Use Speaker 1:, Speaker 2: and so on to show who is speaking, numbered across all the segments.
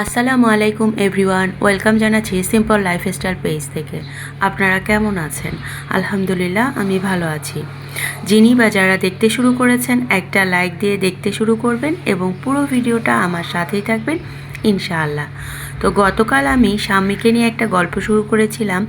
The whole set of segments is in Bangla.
Speaker 1: আসসালামু আলাইকুম এভরিওয়ান, ওয়েলকাম জানাচ্ছি সিম্পল লাইফস্টাইল পেজ থেকে। আপনারা কেমন আছেন? আলহামদুলিল্লাহ, আমি ভালো আছি। যিনি বা যারা দেখতে শুরু করেছেন, একটা লাইক দিয়ে দেখতে শুরু করবেন এবং পুরো ভিডিওটা আমার সাথেই থাকবেন, ইনশাআল্লাহ। তো গতকাল আমি স্বামীকে নিয়ে একটা গল্প শুরু করেছিলাম।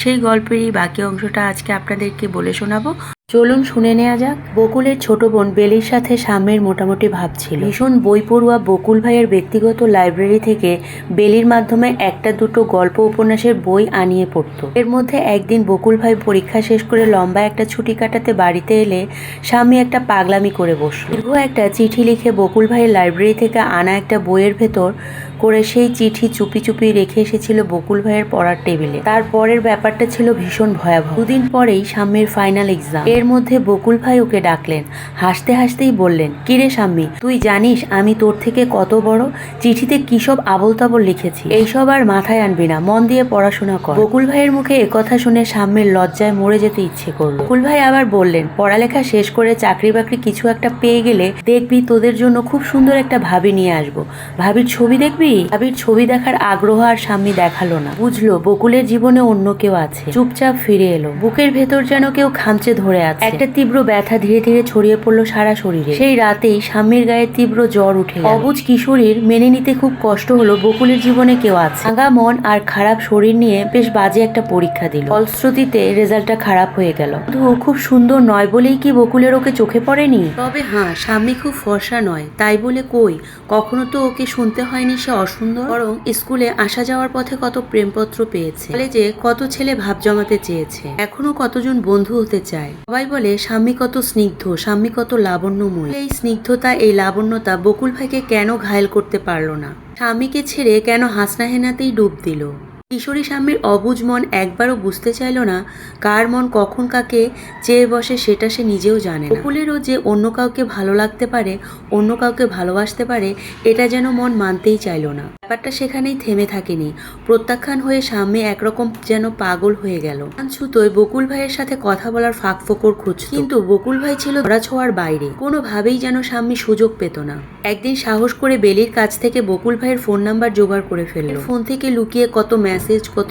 Speaker 1: সেই গল্পেরই বাকি অংশটা আজকে আপনাদেরকে বলে শোনাবো। চলুন শুনে নেওয়া যাক, বকুলের ছোট বোন বেলির সাথে সাম্যের মোটামুটি ভাব ছিল। ভীষণ বই পড়ুয়া বকুল ভাইয়ের ব্যক্তিগত লাইব্রেরি থেকে বেলির মাধ্যমে একটা দুটো গল্প উপন্যাসের বই আনিয়ে পড়তো। এর মধ্যে একদিন বকুল ভাই পরীক্ষা শেষ করে লম্বা একটা ছুটি কাটাতে বাড়িতে এলে স্বামী একটা পাগলামি করে বসল। দীর্ঘ একটা চিঠি লিখে বকুল ভাইয়ের লাইব্রেরি থেকে আনা একটা বইয়ের ভেতর করে সেই চিঠি চুপি চুপি রেখে এসেছিল বকুল ভাইয়ের পড়ার টেবিলে। তারপরের ব্যাপারটা ছিল ভীষণ ভয়াবহ। দুদিন পরেই সাম্যের ফাইনাল এক্সাম এর মধ্যে বকুল ভাই ওকে ডাকলেন। হাসতে হাসতেই বললেন, কিরে সাম্মি, তুই জানিস আমি তোর থেকে কত বড়? চিঠিতে কি সব আবল তাবল লিখেছি? এইসব আর মাথায় আনবি না, মন দিয়ে পড়াশোনা কর। বকুল ভাইয়ের মুখে একথা শুনে সাম্যের লজ্জায় মরে যেতে ইচ্ছে করল। বকুল ভাই আবার বললেন, পড়ালেখা শেষ করে চাকরি বাকরি কিছু একটা পেয়ে গেলে দেখবি তোদের জন্য খুব সুন্দর একটা ভাবি নিয়ে আসব। ভাবির ছবি দেখবি? ভাবির ছবি দেখার আগ্রহ আর সাম্মি দেখাল না। বুঝলো, বকুলের জীবনে অন্য কেউ আছে। চুপচাপ ফিরে এলো। বুকের ভেতর যেন কেউ খামচে ধরে আছে। একটা তীব্র ব্যথা ধীরে ধীরে ছড়িয়ে পড়ল সারা শরীরে। সেই রাতেই স্বামীর গায়ে তীব্র জ্বর উঠে। অবুজ কিশোরীর মেনে নিতে খুব কষ্ট হলো বকুলের জীবনে কেউ আছে। ভাঙা মন আর খারাপ শরীর নিয়ে বেশ বাজে একটা পরীক্ষা দিল। ফলশ্রুতিতে রেজাল্টটা খারাপ হয়ে গেল। শুধু খুব সুন্দর নয় বলেই কি বকুলের ওকে চোখে পড়েনি? তবে হ্যাঁ স্বামী খুব ফর্সা নয়। তাই বলে কই? কখনো তো ওকে শুনতে হয়নি সে অসুন্দর। বরং স্কুলে আসা যাওয়ার পথে কত প্রেমপত্র পেয়েছে। কলেজে কত ছেলে ভাব জমাতে চেয়েছে। এখনও কতজন বন্ধু হতে চায়। সবাই বলে, স্বামী কত স্নিগ্ধ, স্বামী কত লাবণ্যময়। এই স্নিগ্ধতা, এই লাবণ্যতা বকুল ভাইকে কেন ঘায়ল করতে পারল না? স্বামীকে ছেড়ে কেন হাসনা হেনাতেই ডুব দিল? কিশোরী স্বামীর অবুজ মন একবারও বুঝতে চাইল না, কার মন কখন কাকে চেয়ে বসে সেটা সে নিজেও জানে না। যে অন্য কাউকে ভালো লাগতে পারে, অন্য কাউকে ভালোবাসতে পারে, এটা যেন মন মানতেই চাইল না। ব্যাপারটা সেখানেই থেমে থাকেনি। প্রত্যাখ্যান হয়ে স্বামী একরকম যেন পাগল হয়ে গেল। ছুতোয় বকুল ভাইয়ের সাথে কথা বলার ফাঁক ফোকর খুঁজ কিন্তু বকুল ভাই ছিল ধরা ছোঁয়ার বাইরে। কোনোভাবেই যেন স্বামী সুযোগ পেত না। একদিন সাহস করে বেলির কাছ থেকে বকুল ভাইয়ের ফোন নাম্বার জোগাড় করে ফেলল। ফোন থেকে লুকিয়ে কত মেসেজ কত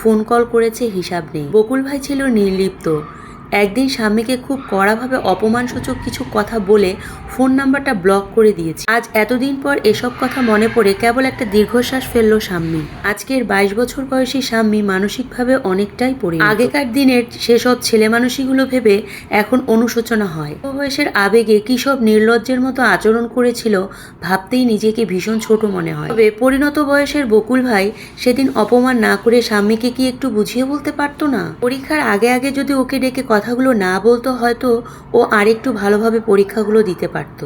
Speaker 1: ফোন কল করেছে হিসাব নেই। বকুল ভাই ছিল নির্লিপ্ত। একদিন স্বামীকে খুব কড়াভাবে অপমানসূচক কিছু কথা বলে ফোন নাম্বারটা ব্লক করে দিয়েছে। আজ এতদিন পর এসব কথা মনে পড়ে কেবল একটা দীর্ঘশ্বাস ফেলল স্বামী। আজকের বাইশ বছর বয়সী স্বামী মানসিকভাবে অনেকটাই পড়ে আগেকার দিনের সেসব ছেলে মানুষগুলো ভেবে এখন অনুশোচনা হয়। বয়সের আবেগে কি সব নির্লজ্জের মতো আচরণ করেছিল ভাবতেই নিজেকে ভীষণ ছোট মনে হয়। তবে পরিণত বয়সের বকুল ভাই সেদিন অপমান না করে স্বামীকে কি একটু বুঝিয়ে বলতে পারতো না? পরীক্ষার আগে আগে যদি ওকে ডেকে কথাগুলো না বলতো হয়তো ও আরেকটু ভালোভাবে পরীক্ষাগুলো দিতে পারতো।